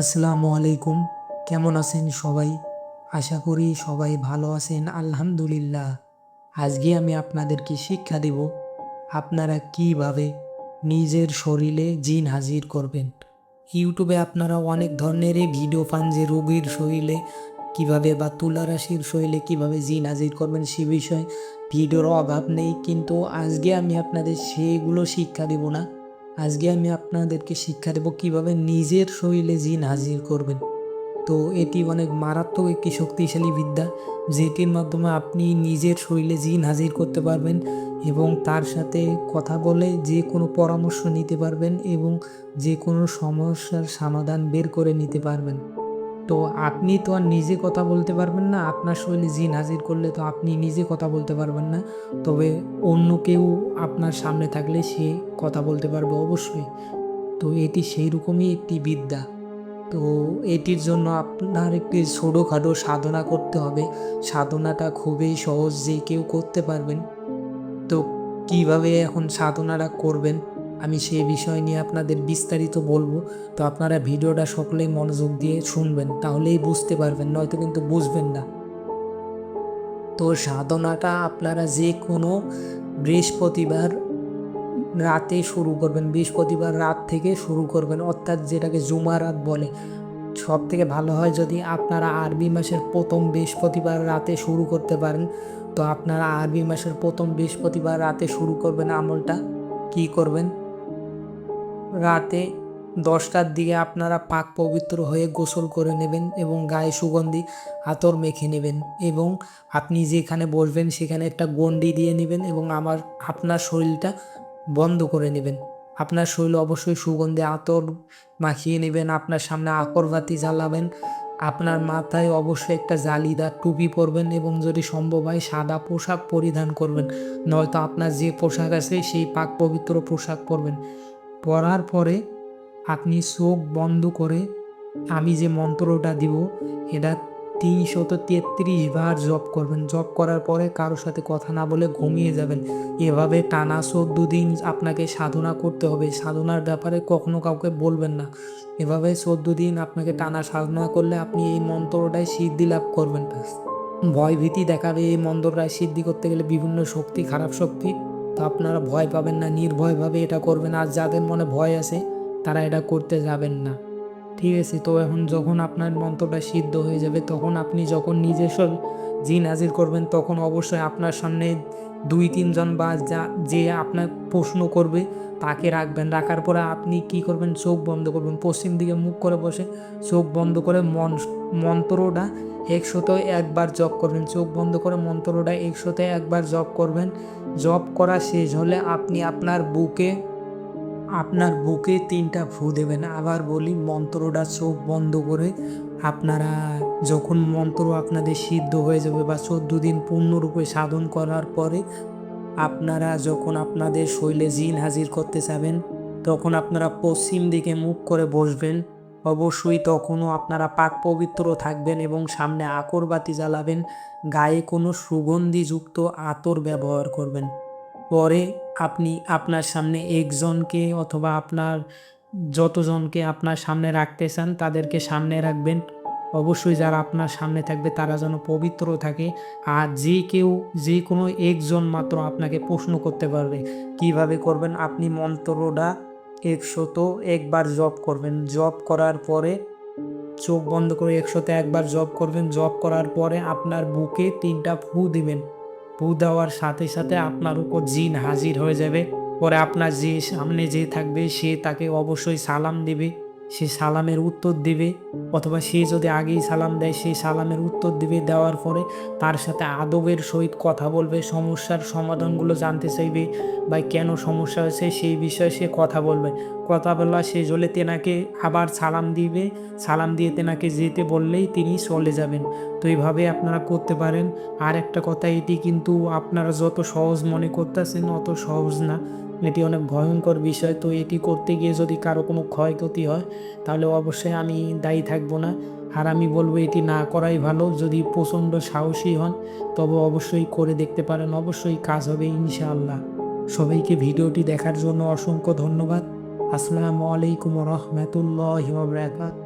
আসসালামু আলাইকুম। কেমন আছেন সবাই? আশা করি সবাই ভালো আছেন, আলহামদুলিল্লাহ। আজকে আমি আপনাদেরকে শিক্ষা দেব, আপনারা কীভাবে নিজের শরীরে জিন হাজির করবেন। ইউটিউবে আপনারা অনেক ধরনেরই ভিডিও পান যে রোগীর শরীরে কীভাবে বা তুলা রাশির শরীরে কীভাবে জিন হাজির করবেন সে বিষয়ে ভিডিওর অভাব নেই, কিন্তু আজকে আমি আপনাদের সেগুলো শিক্ষা দেব না। আজকে আমি আপনাদেরকে শিক্ষা দেব কীভাবে নিজের শরীরে জিন হাজির করবেন। তো এটি অনেক মারাত্মক একটি শক্তিশালী বিদ্যা, যেটির মাধ্যমে আপনি নিজের শরীরে জিন হাজির করতে পারবেন এবং তার সাথে কথা বলে যে কোনো পরামর্শ নিতে পারবেন এবং যে কোনো সমস্যার সমাধান বের করে নিতে পারবেন। তো আপনি তো আর নিজে কথা বলতে পারবেন না, আপনার শরীরে জিন হাজির করলে তো আপনি নিজে কথা বলতে পারবেন না। তবে অন্য কেউ আপনার সামনে থাকলে সে কথা বলতে পারবে অবশ্যই। তো এটি সেই রকমই একটি বিদ্যা। তো এটির জন্য আপনার একটি ছোটোখাটো সাধনা করতে হবে। সাধনাটা খুবই সহজ যে কেউ করতে পারবেন। তো কীভাবে এখন সাধনাটা করবেন? আমি সেই বিষয় নিয়ে আপনাদের বিস্তারিত বলব। তো আপনারা ভিডিওটা সকলেই মনোযোগ দিয়ে শুনবেন, তাহলেই বুঝতে পারবেন, নয়তো কিন্তু বুঝবেন না। তো সাধনাটা আপনারা যে কোনো বৃহস্পতিবার রাতে শুরু করবেন, বৃহস্পতিবার রাত থেকে শুরু করবেন, অর্থাৎ যেটাকে জুমা রাত বলে। সব থেকে ভালো হয় যদি আপনারা আরবি মাসের প্রথম বৃহস্পতিবার রাতে শুরু করতে পারেন, তো আপনারা আরবি মাসের প্রথম বৃহস্পতিবার রাতে শুরু করবেন আমলটা। কি করবেন? রাতে দশটার দিকে আপনারা পাক পবিত্র হয়ে গোসল করে নেবেন এবং গায়ে সুগন্ধি আতর মেখে নেবেন এবং আপনি যেখানে বসবেন সেখানে একটা গন্ডি দিয়ে নেবেন এবং আমার, আপনার শরীরটা বন্ধ করে নেবেন। আপনার শরীর অবশ্যই সুগন্ধি আতর মাখিয়ে নেবেন, আপনার সামনে আকরবাতি জ্বালাবেন, আপনার মাথায় অবশ্যই একটা জালিদার টুপি পরবেন এবং যদি সম্ভব হয় সাদা পোশাক পরিধান করবেন। নয়তো আপনার যে পোশাক আছে সেই পাক পবিত্র পোশাক পরবেন। পরার পরে আপনি চোখ বন্ধ করে আমি যে মন্ত্রটা দিব, এটা তিনশত তেত্রিশ বার জপ করবেন। জপ করার পরে কারোর সাথে কথা না বলে ঘুমিয়ে যাবেন। এভাবে টানা চোদ্দ দিন আপনাকে সাধনা করতে হবে। সাধনার ব্যাপারে কখনো কাউকে বলবেন না। এভাবে চোদ্দ দিন আপনাকে টানা সাধনা করলে আপনি এই মন্ত্রটায় সিদ্ধি লাভ করবেন। ভয় ভীতি দেখাবে এই মন্ত্রটায় সিদ্ধি করতে গেলে বিভিন্ন শক্তি, খারাপ শক্তি। তো আপনারা ভয় পাবেন না, নির্ভয়ভাবে এটা করবেন। আর যাদের মনে ভয় আছে, তারা এটা করতে যাবেন না। ঠিক আছে, তো এখন যখন আপনার মন্ত্রটা সিদ্ধ হয়ে যাবে, তখন আপনি যখন নিজস্ব জিন হাজির করবেন, তখন অবশ্যই আপনার সামনে দুই, তিনজন বা যা, যে আপনার প্রশ্ন করবে, তাকে রাখবেন। রাখার পরে আপনি কি করবেন? চোখ বন্ধ করবেন। পশ্চিম দিকে মুখ করে বসে চোখ বন্ধ করে মন, মন্ত্রটা একশত একবার জপ করবেন। চোখ বন্ধ করে মন্ত্রটা একশত একবার জপ করবেন। জপ করা শেষ হলে আপনি আপনার বুকে আপনার বুকে তিনটা ফু দেবেন। আবার বলি, মন্ত্রটা চোখ বন্ধ করে আপনারা যখন মন্ত্র আপনাদের সিদ্ধ হয়ে যাবে বা চোদ্দ দিন পূর্ণরূপে সাধন করার পরে আপনারা যখন আপনাদের শৈলে জিন হাজির করতে চাবেন তখন আপনারা পশ্চিম দিকে মুখ করে বসবেন। অবশ্যই তখনও আপনারা পাক পবিত্র থাকবেন এবং সামনে আকরবাতি জ্বালাবেন। গায়ে কোনো সুগন্ধিযুক্ত আতর ব্যবহার করবেন। পরে আপনি আপনার সামনে একজনকে অথবা আপনার যতজনকে আপনার সামনে রাখতে চান, তাদেরকে সামনে রাখবেন। অবশ্যই যারা আপনার সামনে থাকবে, তারা যেন পবিত্র থাকে। আর যে কেউ, যে কোনো একজন মাত্র আপনাকে প্রশ্ন করতে পারবে, কীভাবে করবেন? আপনি মন্ত্রটা একশত একবার জপ করবেন। জপ করার পরে, চোখ বন্ধ করে একশোতে একবার জব করবেন। জব করার পরে আপনার বুকে তিনটা ফু দিবেন। ফু দেওয়ার সাথে সাথে আপনার উপর জিন হাজির হয়ে যাবে। পরে আপনার যে সামনে যে থাকবে, সে তাকে অবশ্যই সালাম দিবে। সে সালামের উত্তর দিবে, অথবা সে যদি আগেই সালাম দেয় সেই সালামের উত্তর দিবে, দেওয়ার পরে তার সাথে আদবের সহিত কথা বলবে, সমস্যার সমাধানগুলো জানতে চাইবে, বা কেন সমস্যা হয়েছে সেই বিষয়ে সে কথা বলবে। কথা বলা শেষ হলে তেনাকে আবার সালাম দিবে, সালাম দিয়ে তেনাকে যেতে বললেই তিনি চলে যাবেন। তো এইভাবে আপনারা করতে পারেন। আর একটা কথা, এটি কিন্তু আপনারা যত সহজ মনে করতেছেন, অত সহজ না। এটি অনেক ভয়ঙ্কর বিষয়। তো এটি করতে গিয়ে যদি কারও কোনো ক্ষয়ক্ষতি হয়, তাহলে অবশ্যই আমি দায়ী থাকব না। আর আমি বলব এটি না করাই ভালো। যদি প্রচণ্ড সাহসী হন, তবে অবশ্যই করে দেখতে পারেন। অবশ্যই কাজ হবে ইনশাআল্লাহ। সবাইকে ভিডিওটি দেখার জন্য অসংখ্য ধন্যবাদ। আসসালামু আলাইকুম রহমতুল্লাহ বরকাত